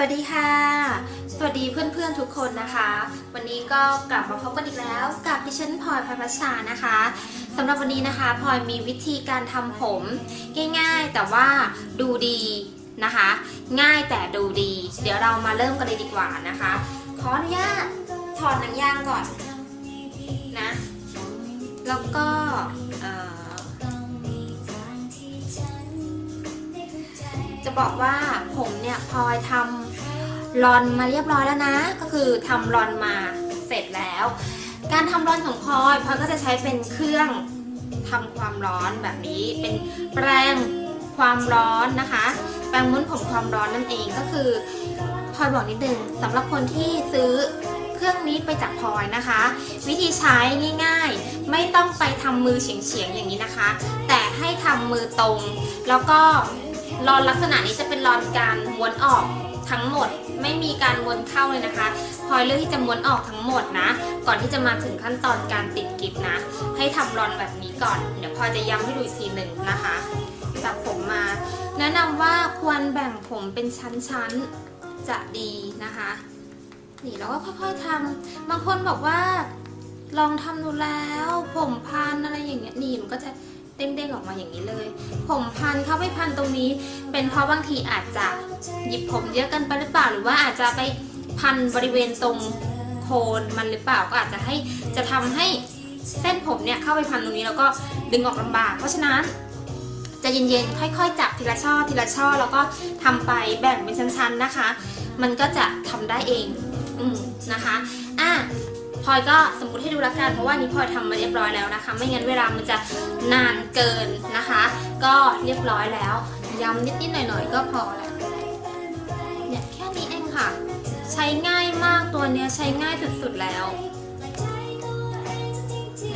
วัสดีค่ะ สวัสดีเพื่อนๆทุกคนนะคะ วันนี้ก็กลับมาพบกันอีกแล้วกับดิฉันพลอยพัชชานะคะสำหรับวันนี้นะคะพลอยมีวิธีการทำผมง่ายๆ แต่ว่าดูดีนะคะ ง่ายแต่ดูดี เดี๋ยวเรามาเริ่มกันเลยดีกว่านะคะ ขออนุญาตถอดหนังยางก่อนนะ แล้วก็จะบอกว่าผมเนี่ยพลอยทำ รอนมาเรียบร้อยแล้วนะ ก็คือทำรอนมาเสร็จแล้ว การทำรอนของพลอยพลอยก็จะใช้เป็นเครื่องทำความร้อนแบบนี้เป็นแปรงความร้อนนะคะ แปรงม้วนผมความร้อนนั่นเองก็คือพลอยบอกนิดนึงสำหรับคนที่ซื้อเครื่องนี้ไปจากพลอยนะคะ วิธีใช้ง่ายๆ ไม่ต้องไปทำมือเฉียงๆอย่างนี้นะคะ แต่ให้ทำมือตรง แล้วก็รอนลักษณะนี้จะเป็นรอนการม้วนออกทั้งหมด ไม่มีการม้วนเข้าเลยนะคะพลอยเลือกที่จะม้วนออกทั้งหมดนะ ก่อนที่จะมาถึงขั้นตอนการติดกิบนะ ให้ทำรอนแบบนี้ก่อน เดี๋ยวพลอยจะย้ำให้ดูอีกทีหนึ่งนะคะจับผมมา แนะนำว่าควรแบ่งผมเป็นชั้นๆจะดีนะคะนี่เราก็ค่อยๆทำบางคนบอกว่า ลองทำดูแล้ว ผมพันอะไรอย่างเงี้ยนี่มันก็จะ เด้งๆออกมาอย่างนี้เลย ผมพันเข้าไปพันตรงนี้ เป็นเพราะบางทีอาจจะหยิบผมเยอะเกันไปหรือเปล่า หรือว่าอาจจะไปพันบริเวณตรงโคนมันหรือเปล่าก็อาจจะให้จะทำให้เส้นผมเนี่ยเข้าไปพันตรงนี้แล้วก็ดึงออกลำบาก เพราะฉะนั้นจะเย็นๆ ค่อย ๆ จับทีละช่อทีละช่อแล้วก็ทำไปแบ่งเป็นชั้นๆนะคะ มันก็จะทำได้เอง อืมนะคะ พลอยก็สมมติให้ดูละกันเพราะว่านี้พลอยทำมาเรียบร้อยแล้วนะคะ ไม่งั้นเวลามันจะนานเกินนะคะ ก็เรียบร้อยแล้วย้ำนิดๆหน่อยๆ ก็พอแล้วเนี่ยแค่นี้เองค่ะ ใช้ง่ายมากตัวเนี้ยใช้ง่ายสุดๆแล้ว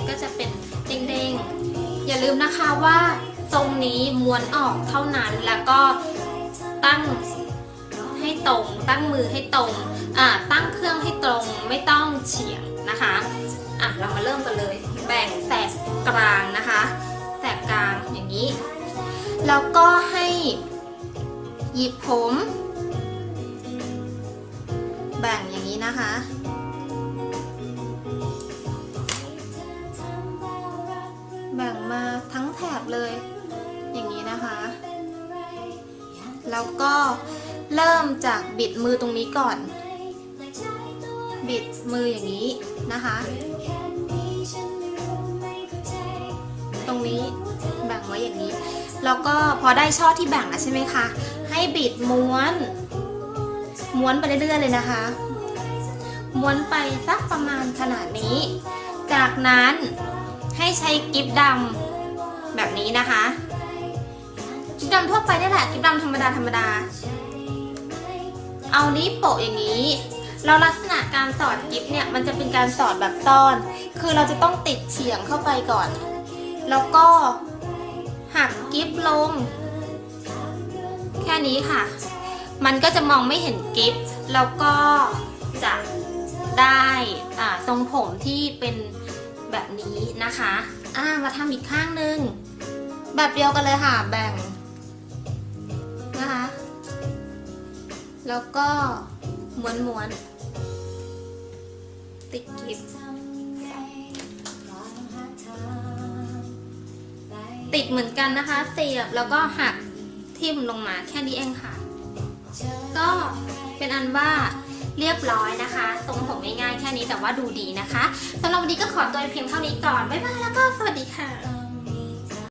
ก็จะเป็นเด้งๆ อย่าลืมนะคะว่าทรงนี้ม้วนออกเท่านั้นแล้วก็ตั้ง ตรง ตั้งมือให้ตรงอ่าตั้งเครื่องให้ตรงไม่ต้องเฉียงนะคะอะเรามาเริ่มกันเลย แบ่งแสกกลางนะคะแสกกลางอย่างนี้ แล้วก็ให้หยิบผม แบ่งอย่างนี้นะคะแบ่งมาทั้งแถบเลย อย่างนี้นะคะ แล้วก็ เริ่มจากบิดมือตรงนี้ก่อน บิดมืออย่างนี้นะคะ ตรงนี้แบ่งไว้อย่างนี้ แล้วก็พอได้ช่อที่แบ่งแล้วใช่ไหมคะ ให้บิดม้วน ม้วนไปเรื่อยๆเลยนะคะ ม้วนไปสักประมาณขนาดนี้ จากนั้นให้ใช้กิ๊บดำแบบนี้นะคะ กิ๊บดำทั่วไปนี่แหละ กิ๊บดำธรรมดาธรรมดา เอานี้โปะอย่างนี้แล้วลักษณะการสอดกิ๊บเนี่ยมันจะเป็นการสอดแบบซ่อน คือเราจะต้องติดเฉียงเข้าไปก่อน แล้วก็หักกิ๊บลง แค่นี้ค่ะ มันก็จะมองไม่เห็นกิ๊บแล้วก็จะได้ทรงผมที่เป็นแบบนี้นะคะ อ่ามาทำอีกข้างหนึ่งแบบเดียวกันเลยค่ะแบ่ง แล้วก็ม้วนม้วนติดกิ๊บติดเหมือนกันนะคะ เสียบแล้วก็หักทิ่มลงมาแค่นี้เองค่ะ ก็เป็นอันว่าเรียบร้อยนะคะทรงผมง่ายๆแค่นี้แต่ว่าดูดีนะคะสำหรับวันนี้ก็ขอตัวเพียงเท่านี้ก่อน บ๊ายบายแล้วก็สวัสดีค่ะ